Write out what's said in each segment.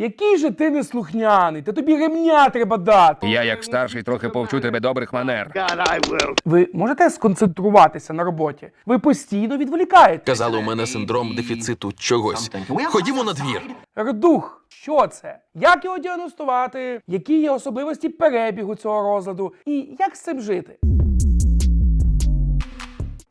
Який же ти неслухняний? Та тобі ремня треба дати. Я, як старший, трохи повчу тебе добрих манер. Ви можете сконцентруватися на роботі? Ви постійно відволікаєте. Казали, у мене синдром дефіциту чогось. Ходімо на двір. Рдух, що це? Як його діагностувати? Які є особливості перебігу цього розладу? І як з цим жити?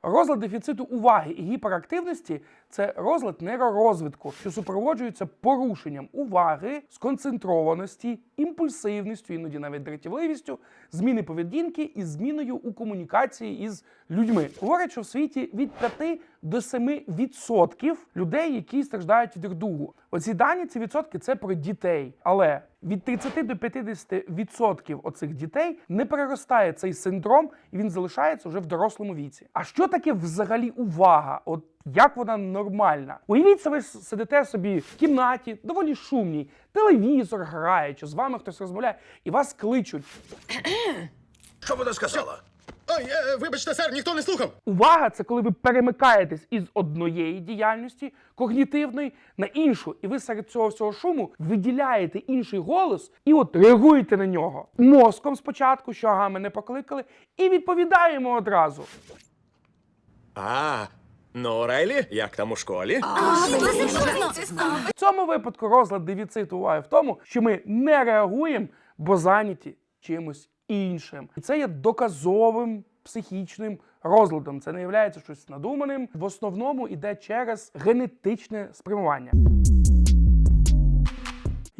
Розлад дефіциту уваги і гіперактивності це розлад нейророзвитку, що супроводжується порушенням уваги, сконцентрованості, імпульсивністю, іноді навіть дратівливістю, зміни поведінки і зміною у комунікації із людьми. Говорять, що в світі від 5 до 7 відсотків людей, які страждають від рдугу. Оці дані, ці відсотки це про дітей. Але від 30 до 50 відсотків оцих дітей не переростає цей синдром, і він залишається вже в дорослому віці. А що таке взагалі увага? От як вона нормальна? Уявіть, ви сидите собі в кімнаті, доволі шумній, телевізор грає, чи з вами хтось розмовляє, і вас кличуть. Що вона сказала? Ой, е, вибачте, сер, ніхто не слухав. Увага це коли ви перемикаєтесь із однієї діяльності когнітивної на іншу, і ви серед цього всього шуму виділяєте інший голос і от реагуєте на нього мозком спочатку, що ага, мене покликали, і відповідаємо одразу. А, ну, Райлі, як там у школі? В цьому випадку розлад дефіциту уваги в тому, що ми не реагуємо, бо зайняті чимось іншим. І це є доказовим психічним розладом. Це не є щось надуманим. В основному йде через генетичне спрямування.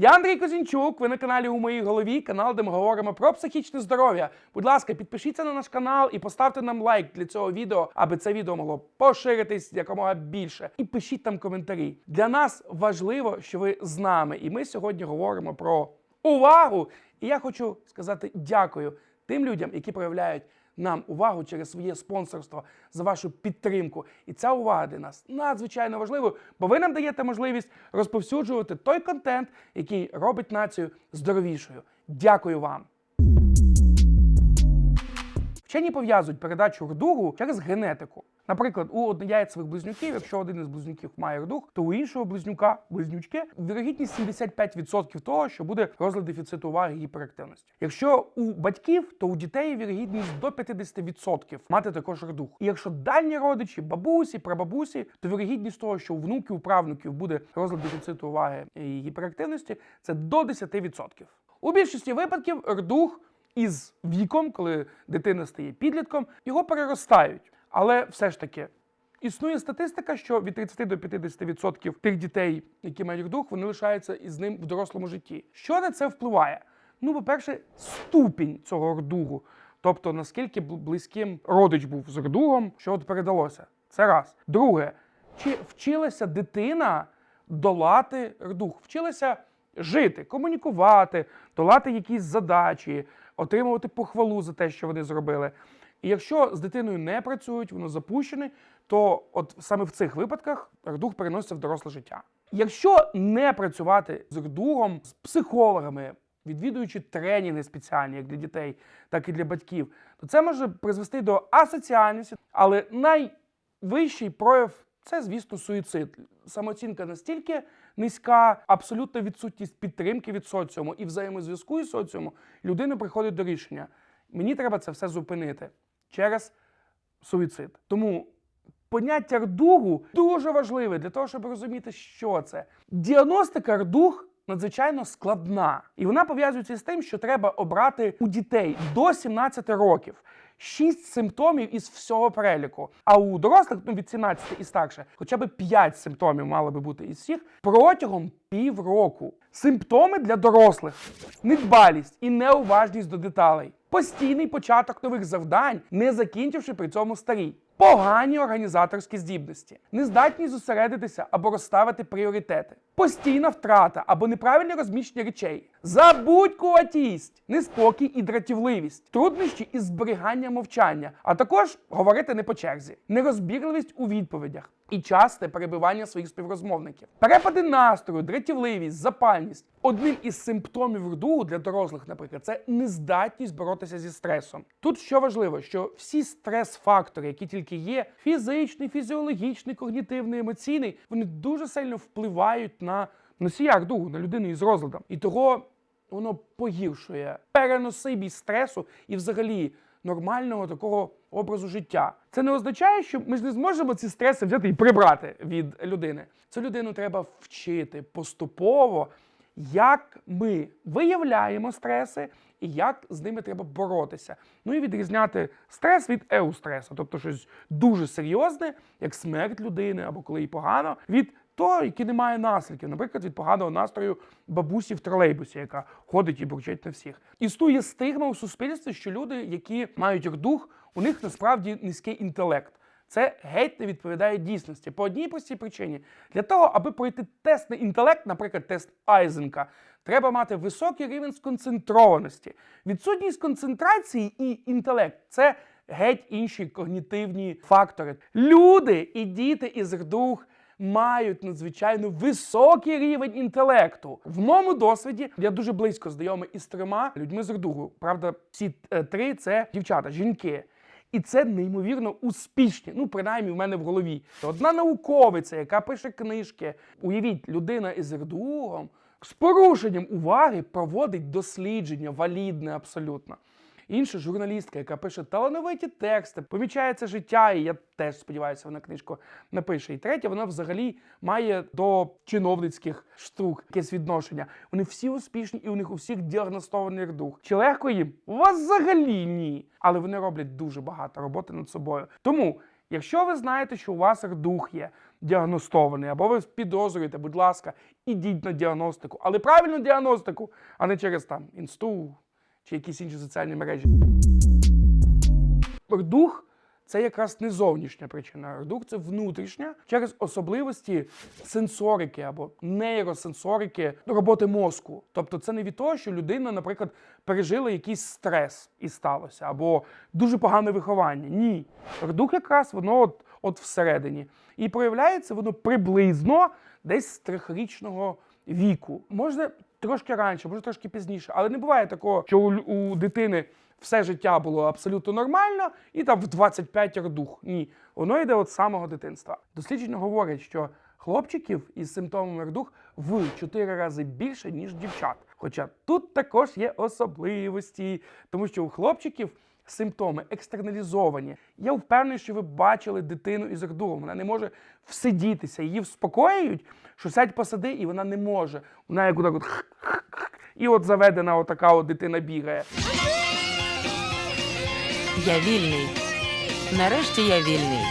Я Андрій Козінчук. Ви на каналі у моїй голові, канал, де ми говоримо про психічне здоров'я. Будь ласка, підпишіться на наш канал і поставте нам лайк для цього відео, аби це відео могло поширитись якомога більше. І пишіть там коментарі. Для нас важливо, що ви з нами. І ми сьогодні говоримо про увагу. І я хочу сказати дякую тим людям, які проявляють нам увагу через своє спонсорство за вашу підтримку. І ця увага для нас надзвичайно важливою, бо ви нам даєте можливість розповсюджувати той контент, який робить націю здоровішою. Дякую вам. Вчені пов'язують передачу рдугу через генетику. Наприклад, у однояйцевих близнюків, якщо один із близнюків має рдуг, то у іншого близнюка, близнючки, вірогідність 75% того, що буде розлад дефіциту уваги і гіперактивності. Якщо у батьків, то у дітей вірогідність до 50% мати також рдуг. І якщо дальні родичі, бабусі, прабабусі, то вірогідність того, що у внуків, правнуків буде розлад дефіциту уваги і гіперактивності, це до 10%. У більшості випадків рдуг із віком, коли дитина стає підлітком, його переростають. Але все ж таки існує статистика, що від 30 до 50% тих дітей, які мають дух, вони лишаються із ним в дорослому житті. Що на це впливає? Ну, по-перше, ступінь цього рдугу, тобто наскільки близьким родич був з рдугом, що от передалося. Це раз. Друге, чи вчилася дитина долати рдух? Вчилася жити, комунікувати, долати якісь задачі, отримувати похвалу за те, що вони зробили. І якщо з дитиною не працюють, воно запущене, то от саме в цих випадках рдух переноситься в доросле життя. Якщо не працювати з рдугом, з психологами, відвідуючи тренінги спеціальні як для дітей, так і для батьків, то це може призвести до асоціальності, але найвищий прояв це, звісно, суїцид. Самооцінка настільки низька, абсолютна відсутність підтримки від соціуму і взаємозв'язку із соціуму, людина приходить до рішення: мені треба це все зупинити через суїцид. Тому поняття рдугу дуже важливе для того, щоб розуміти, що це. Діагностика рдуг надзвичайно складна, і вона пов'язується з тим, що треба обрати у дітей до 17 років. Шість симптомів із всього переліку. А у дорослих ну, від 17 і старше, хоча б 5 симптомів мало би бути із всіх протягом півроку. Симптоми для дорослих: недбалість і неуважність до деталей, постійний початок нових завдань, не закінчивши при цьому старі. Погані організаторські здібності, нездатність зосередитися або розставити пріоритети, постійна втрата або неправильне розміщення речей, забудькуватість, неспокій і дратівливість, труднощі із зберіганням мовчання, а також говорити не по черзі, нерозбірливість у відповідях і часте перебивання своїх співрозмовників, перепади настрою, дратівливість, запальність. Одним із симптомів рдугу для дорослих, наприклад, це нездатність боротися зі стресом. Тут що важливо, що всі стрес-фактори, які тільки є, фізичний, фізіологічний, когнітивний, емоційний, вони дуже сильно впливають на носія рдугу на людину із розладом. І того воно погіршує переносимість стресу і взагалі нормального такого образу життя. Це не означає, що ми ж не зможемо ці стреси взяти і прибрати від людини. Цю людину треба вчити поступово, як ми виявляємо стреси і як з ними треба боротися. Ну і відрізняти стрес від еустресу, тобто щось дуже серйозне, як смерть людини або коли їй погано, від того, який не має наслідків, наприклад, від поганого настрою бабусі в тролейбусі, яка ходить і бурчить на всіх. Існує стигма у суспільстві, що люди, які мають рдух, у них насправді низький інтелект. Це геть не відповідає дійсності по одній простій причині. Для того, аби пройти тест на інтелект, наприклад, тест Айзенка, треба мати високий рівень сконцентрованості. Відсутність концентрації і інтелект це геть інші когнітивні фактори. Люди і діти із рдух мають надзвичайно високий рівень інтелекту. В моєму досвіді я дуже близько знайомий із трьома людьми з рдугу. Правда, всі е, три це дівчата, жінки. І це неймовірно успішні. Ну, принаймні, в мене в голові. Одна науковиця, яка пише книжки. Уявіть, людина із рдугом з порушенням уваги проводить дослідження, валідне абсолютно. Інша журналістка, яка пише талановиті тексти, помічає це життя, і я теж сподіваюся, вона книжку напише. І третя, вона взагалі має до чиновницьких штук якесь відношення. Вони всі успішні, і у них у всіх діагностований дух. Чи легко їм? У вас взагалі ні. Але вони роблять дуже багато роботи над собою. Тому, якщо ви знаєте, що у вас дух є діагностований, або ви підозрюєте, будь ласка, ідіть на діагностику, але правильну діагностику, а не через там інсту чи якісь інші соціальні мережі. Рдух це якраз не зовнішня причина. Рдух це внутрішня через особливості сенсорики або нейросенсорики роботи мозку. Тобто це не від того, що людина, наприклад, пережила якийсь стрес і сталося, або дуже погане виховання. Ні. Рдух якраз воно от, от всередині. І проявляється воно приблизно десь з трьохрічного віку. Може трошки раніше, може трошки пізніше, але не буває такого, що у, у дитини все життя було абсолютно нормально, і там в 25 рдух. Ні, воно йде від самого дитинства. Дослідження говорять, що хлопчиків із симптомами рдух в 4 рази більше, ніж дівчат. Хоча тут також є особливості, тому що у хлопчиків симптоми екстерналізовані. Я впевнений, що ви бачили дитину із рдугом. Вона не може всидітися. Її вспокоюють, що сядь посади, і вона не може. Вона як отак от і от заведена отака от дитина бігає. Я вільний. Нарешті я вільний.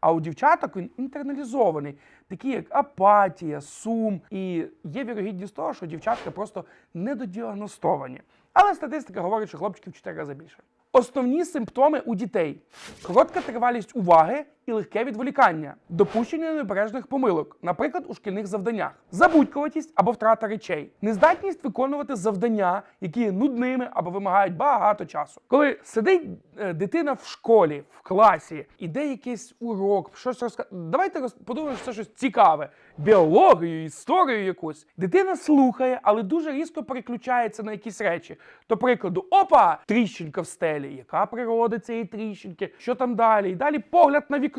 А у дівчаток він інтерналізований, такі як апатія, сум. І є вірогідність того, що дівчатка просто недодіагностовані. Але статистика говорить, що хлопчиків в 4 рази більше. Основні симптоми у дітей: коротка тривалість уваги і легке відволікання, допущення небережних помилок, наприклад, у шкільних завданнях, забудькуватість або втрата речей, нездатність виконувати завдання, які є нудними або вимагають багато часу. Коли сидить е, дитина в школі, в класі, іде якийсь урок, щось розказує. Давайте роз... подумаємо, що це щось цікаве, біологію, історію якусь. Дитина слухає, але дуже різко переключається на якісь речі. До прикладу, опа, тріщинка в стелі. Яка природа цієї тріщинки? Що там далі? І далі погляд на вікно.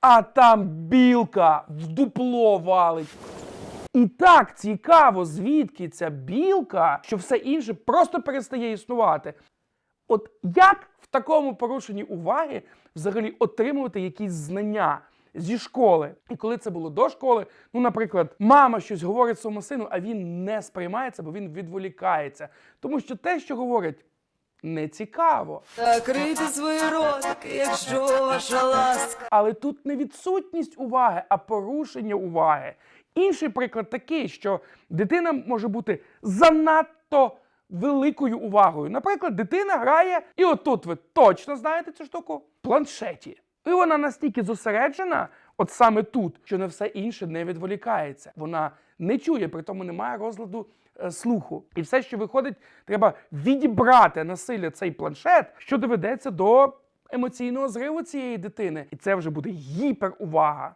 А там білка в дупло валить. І так цікаво, звідки ця білка, що все інше просто перестає існувати. От як в такому порушенні уваги взагалі отримувати якісь знання зі школи? І коли це було до школи, ну, наприклад, мама щось говорить своєму сину, а він не сприймається, бо він відволікається. Тому що те, що говорять, не цікаво. Закрийте свої ротики, якщо ваша ласка. Але тут не відсутність уваги, а порушення уваги. Інший приклад такий, що дитина може бути занадто великою увагою. Наприклад, дитина грає, і отут ви точно знаєте цю штуку планшеті. І вона настільки зосереджена, от саме тут, що на все інше не відволікається. Вона не чує, при тому немає розладу слуху. І все, що виходить, треба відібрати насилля цей планшет, що доведеться до емоційного зриву цієї дитини. І це вже буде гіперувага.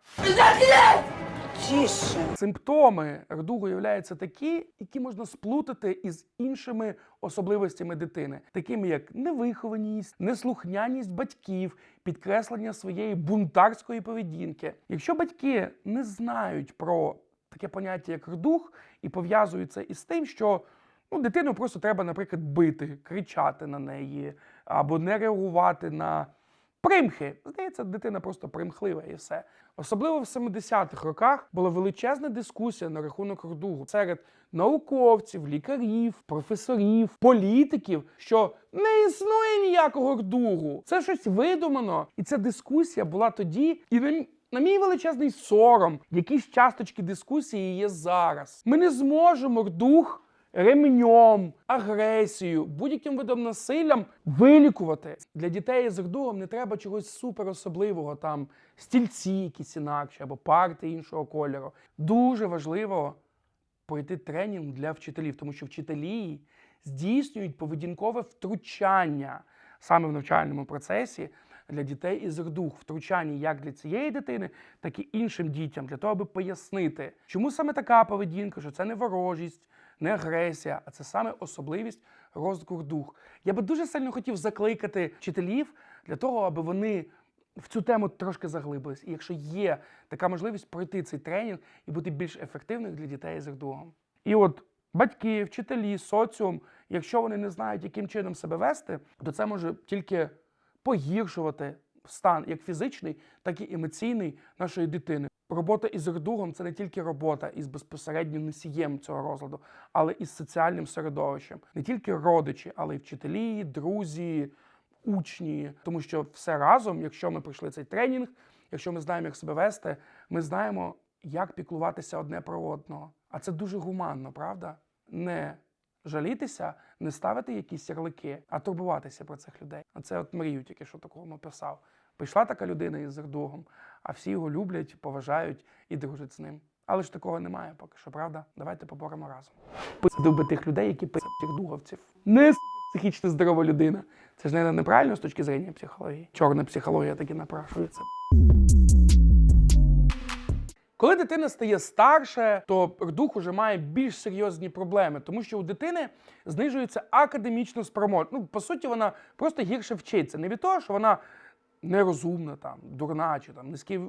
Симптоми рдугу являються такі, які можна сплутати із іншими особливостями дитини, такими як невихованість, неслухняність батьків, підкреслення своєї бунтарської поведінки. Якщо батьки не знають про таке поняття, як рдух, і пов'язують це із тим, що ну, дитину просто треба, наприклад, бити, кричати на неї або не реагувати на примхи. Здається, дитина просто примхлива і все. Особливо в 70-х роках була величезна дискусія на рахунок рдугу серед науковців, лікарів, професорів, політиків, що не існує ніякого рдугу. Це щось видумано. І ця дискусія була тоді. І м- на мій величезний сором, якісь часточки дискусії є зараз. Ми не зможемо рдух ремнем, агресією, будь-яким видом насиллям вилікувати. Для дітей з рдугом не треба чогось супер особливого, там стільці якісь інакші або парти іншого кольору. Дуже важливо пройти тренінг для вчителів, тому що вчителі здійснюють поведінкове втручання саме в навчальному процесі для дітей із рдух. Втручання як для цієї дитини, так і іншим дітям, для того, аби пояснити, чому саме така поведінка, що це не ворожість, не агресія, а це саме особливість розвитку рдух. Я би дуже сильно хотів закликати вчителів для того, аби вони в цю тему трошки заглибились. І якщо є така можливість пройти цей тренінг і бути більш ефективним для дітей з рдугом. І от батьки, вчителі, соціум, якщо вони не знають, яким чином себе вести, то це може тільки погіршувати стан як фізичний, так і емоційний нашої дитини. Робота із рдугом це не тільки робота із безпосереднім носієм цього розладу, але і з соціальним середовищем. Не тільки родичі, але й вчителі, друзі, учні. Тому що все разом, якщо ми пройшли цей тренінг, якщо ми знаємо, як себе вести, ми знаємо, як піклуватися одне про одного. А це дуже гуманно, правда? Не жалітися, не ставити якісь ярлики, а турбуватися про цих людей. Оце от мрію тільки що такого написав. Прийшла така людина із рдугом, а всі його люблять, поважають і дружать з ним. Але ж такого немає поки що, правда? Давайте поборемо разом. Пиздив би тих людей, які писать рдуговців. Не с- психічно здорова людина. Це ж не неправильно з точки зрення психології. Чорна психологія таки напрашується. Коли дитина стає старше, то дух уже має більш серйозні проблеми, тому що у дитини знижується академічна спроможність. Ну, по суті, вона просто гірше вчиться. Не від того, що вона нерозумна, там, дурна чи там низький е,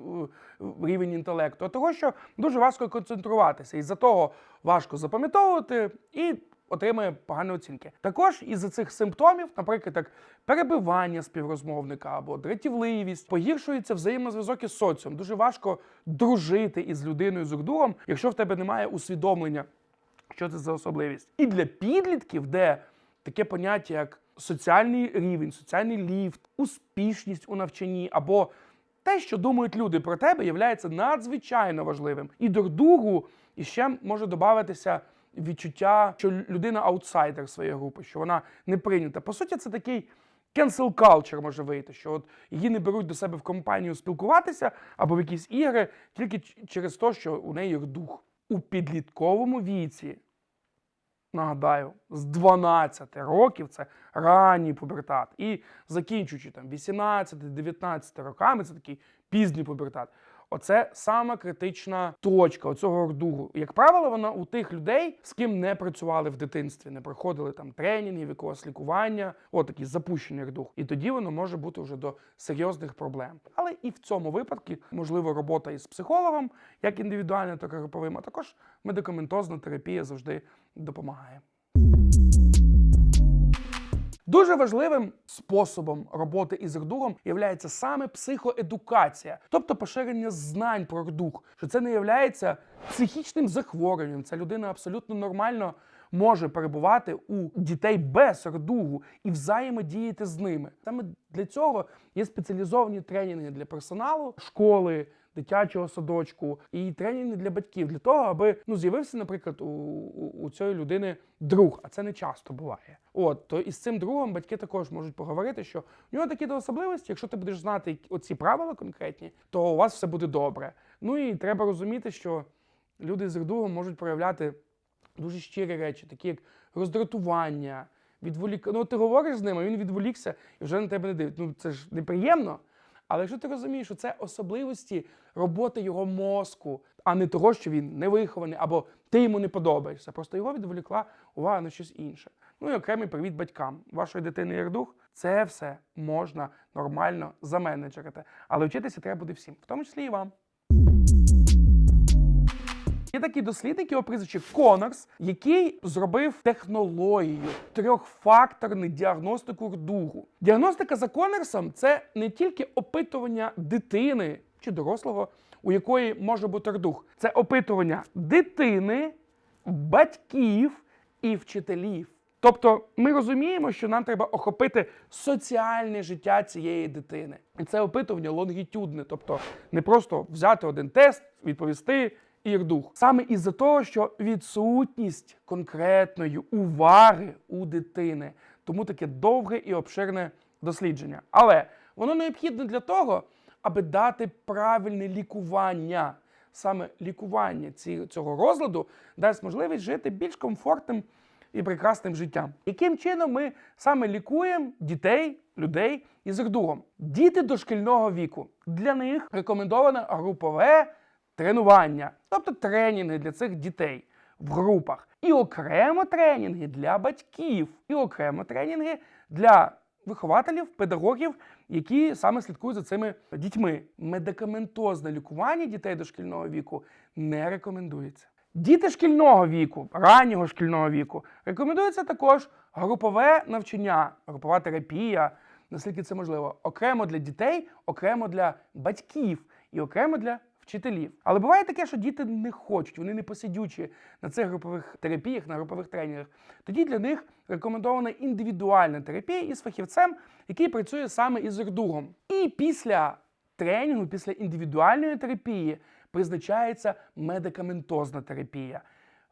рівень інтелекту, а того, що дуже важко концентруватися. І за того важко запам'ятовувати і отримує погані оцінки. Також із-за цих симптомів, наприклад, як перебивання співрозмовника або дратівливість, погіршується взаємозв'язок із соціумом. Дуже важко дружити із людиною з рдугом, якщо в тебе немає усвідомлення, що це за особливість. І для підлітків, де таке поняття, як соціальний рівень, соціальний ліфт, успішність у навчанні або те, що думають люди про тебе, є надзвичайно важливим. І до рдугу іще може додатися відчуття, що людина аутсайдер своєї групи, що вона не прийнята. По суті, це такий cancel culture може вийти, що от її не беруть до себе в компанію спілкуватися або в якісь ігри тільки через те, що у неї рдух. У підлітковому віці нагадаю, з 12 років це ранній пубертат. І закінчуючи там 18-19 роками, це такий пізній пубертат. Оце сама критична точка оцього рдугу. Як правило, вона у тих людей, з ким не працювали в дитинстві, не проходили там тренінгів, якогось лікування, от такий запущений рдуг. І тоді воно може бути вже до серйозних проблем. Але і в цьому випадку можливо робота із психологом, як індивідуальним, так і груповим, а також медикаментозна терапія завжди допомагає. Дуже важливим способом роботи із рдугом є саме психоедукація, тобто поширення знань про рдуг, що це не є психічним захворюванням. Ця людина абсолютно нормально може перебувати у дітей без рдугу і взаємодіяти з ними. Саме для цього є спеціалізовані тренінги для персоналу школи. Дитячого садочку і тренінги для батьків для того, аби ну з'явився, наприклад, у, у, у цієї людини друг, а це не часто буває. От то із цим другом батьки також можуть поговорити, що у нього такі то особливості. Якщо ти будеш знати оці правила конкретні, то у вас все буде добре. Ну і треба розуміти, що люди з рдугом можуть проявляти дуже щирі речі, такі як роздратування, відволік... Ну, ти говориш з ним, а він відволікся і вже на тебе не дивить. Ну це ж неприємно. Але якщо ти розумієш, що це особливості роботи його мозку, а не того, що він не вихований, або ти йому не подобаєшся, просто його відволікла увага на щось інше. Ну і окремий привіт батькам. Вашої дитини ярдух. дух, це все можна нормально заменеджерити. Але вчитися треба буде всім, в тому числі і вам. Є такий дослідник, його прізвище Конорс, який зробив технологію трьохфакторну діагностику рдугу. Діагностика за Конорсом це не тільки опитування дитини чи дорослого, у якої може бути рдуг. Це опитування дитини, батьків і вчителів. Тобто ми розуміємо, що нам треба охопити соціальне життя цієї дитини. І це опитування лонгітюдне, тобто не просто взяти один тест, відповісти і рдух. Саме із-за того, що відсутність конкретної уваги у дитини, тому таке довге і обширне дослідження. Але воно необхідне для того, аби дати правильне лікування. Саме лікування ці- цього розладу дасть можливість жити більш комфортним і прекрасним життям. Яким чином ми саме лікуємо дітей, людей із рдугом? Діти дошкільного віку. Для них рекомендоване групове тренування, тобто тренінги для цих дітей в групах. І окремо тренінги для батьків, і окремо тренінги для вихователів, педагогів, які саме слідкують за цими дітьми. Медикаментозне лікування дітей дошкільного віку не рекомендується. Діти шкільного віку, раннього шкільного віку, рекомендується також групове навчання, групова терапія, наскільки це можливо, окремо для дітей, окремо для батьків і окремо для вчителів. Але буває таке, що діти не хочуть, вони не посидючі на цих групових терапіях, на групових тренінгах. Тоді для них рекомендована індивідуальна терапія із фахівцем, який працює саме із рдугом. І після тренінгу, після індивідуальної терапії призначається медикаментозна терапія,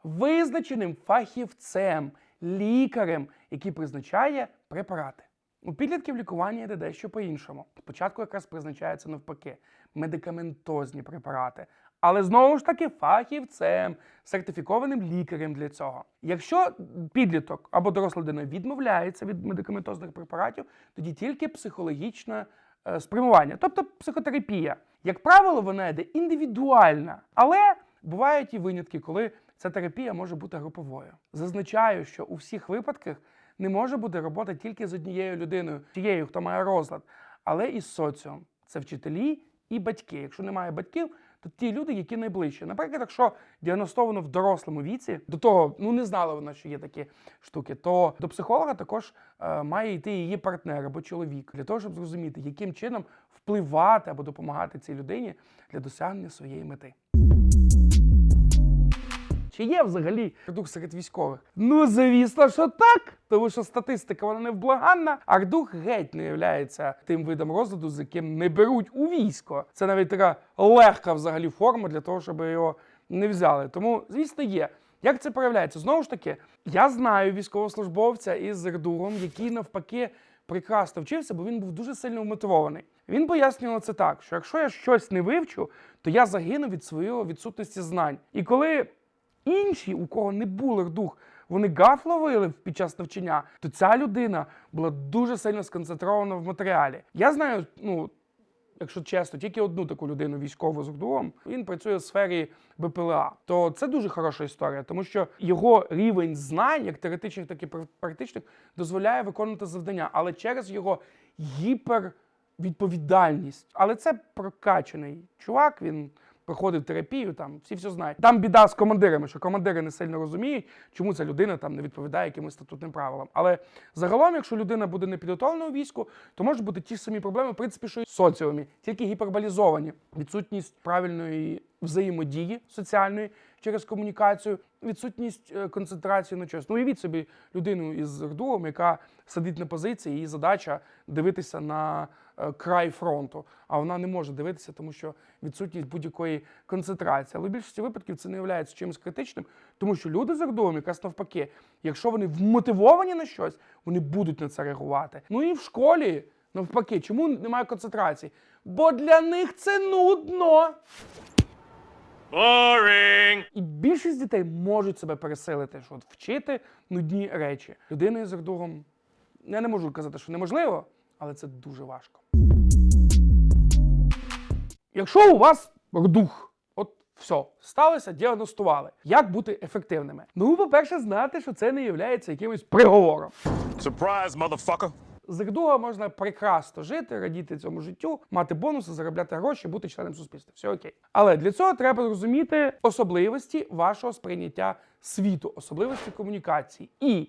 визначеним фахівцем, лікарем, який призначає препарати. У підлітків лікування йде дещо по-іншому. Спочатку якраз призначається навпаки медикаментозні препарати. Але знову ж таки фахівцем, сертифікованим лікарем для цього. Якщо підліток або доросла людина відмовляється від медикаментозних препаратів, тоді тільки психологічне е, спрямування, тобто психотерапія. Як правило, вона йде індивідуальна, але бувають і винятки, коли ця терапія може бути груповою. Зазначаю, що у всіх випадках не може бути робота тільки з однією людиною, тією, хто має розлад, але і з соціумом. Це вчителі і батьки. Якщо немає батьків, то ті люди, які найближчі. Наприклад, якщо діагностовано в дорослому віці, до того ну не знала вона, що є такі штуки, то до психолога також е, має йти її партнер або чоловік для того, щоб зрозуміти, яким чином впливати або допомагати цій людині для досягнення своєї мети. Чи є взагалі ардух серед військових? Ну, звісно, що так. Тому що статистика вона невблаганна. Ардух геть не є тим видом розладу, з яким не беруть у військо. Це навіть така легка взагалі форма для того, щоб його не взяли. Тому, звісно, є. Як це проявляється? Знову ж таки, я знаю військовослужбовця із РДУгом, який навпаки прекрасно вчився, бо він був дуже сильно вмотивований. Він пояснював це так: що якщо я щось не вивчу, то я загину від своєї відсутності знань. І коли інші, у кого не було дух, вони гаф ловили під час навчання, то ця людина була дуже сильно сконцентрована в матеріалі. Я знаю, ну. Якщо чесно, тільки одну таку людину військову з РДУом, він працює в сфері БПЛА. То це дуже хороша історія, тому що його рівень знань, як теоретичних, так і практичних, дозволяє виконувати завдання, але через його гіпервідповідальність. Але це прокачаний чувак. Він проходив терапію, там всі все знають. Там біда з командирами, що командири не сильно розуміють, чому ця людина там не відповідає якимось статутним правилам. Але загалом, якщо людина буде не підготовлена у війську, то можуть бути ті ж самі проблеми, в принципі, що в соціумі, тільки гіперболізовані. Відсутність правильної взаємодії соціальної через комунікацію, відсутність е, концентрації на щось. Ну, уявіть собі людину із РДУом, яка сидить на позиції, її задача дивитися на край фронту, а вона не може дивитися, тому що відсутність будь-якої концентрації. Але в більшості випадків це не є чимось критичним, тому що люди з РДУом, якраз навпаки, якщо вони вмотивовані на щось, вони будуть на це реагувати. Ну і в школі. Навпаки, чому немає концентрації? Бо для них це нудно. І більшість дітей можуть себе пересилити, що от вчити нудні речі. Людина з РДУгом, я не можу казати, що неможливо, але це дуже важко. Якщо у вас рдух, от все, сталося, діагностували. Як бути ефективними? Ну, по-перше, знати, що це не є якимось приговором. Surprise, motherfucker. З РДУга можна прекрасно жити, радіти цьому життю, мати бонуси, заробляти гроші, бути членом суспільства. Все окей. Але для цього треба зрозуміти особливості вашого сприйняття світу, особливості комунікації і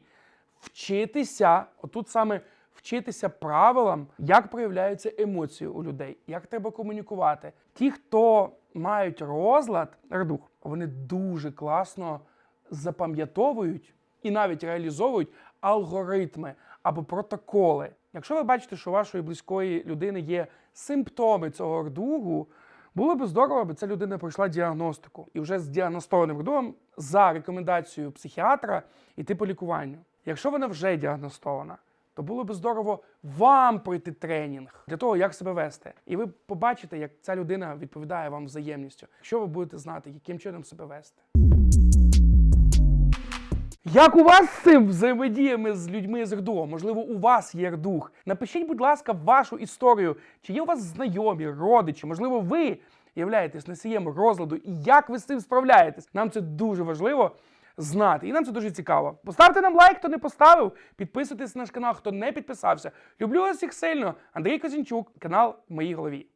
вчитися, отут саме вчитися правилам, як проявляються емоції у людей, як треба комунікувати. Ті, хто мають розлад, редух, вони дуже класно запам'ятовують і навіть реалізовують алгоритми або протоколи. Якщо ви бачите, що у вашої близької людини є симптоми цього рдугу, було б здорово, аби ця людина пройшла діагностику і вже з діагностованим рдугом за рекомендацією психіатра йти по лікуванню. Якщо вона вже діагностована, то було б здорово вам пройти тренінг для того, як себе вести. І ви побачите, як ця людина відповідає вам взаємністю, якщо ви будете знати, яким чином себе вести. Як у вас з цим взаємодіями з людьми з РДУ? Можливо, у вас є РДУХ? Напишіть, будь ласка, вашу історію. Чи є у вас знайомі, родичі? Можливо, ви являєтесь носієм розладу і як ви з цим справляєтесь? Нам це дуже важливо знати. І нам це дуже цікаво. Поставте нам лайк, хто не поставив. Підписуйтесь на наш канал, хто не підписався. Люблю вас всіх сильно. Андрій Козінчук, канал в моїй голові.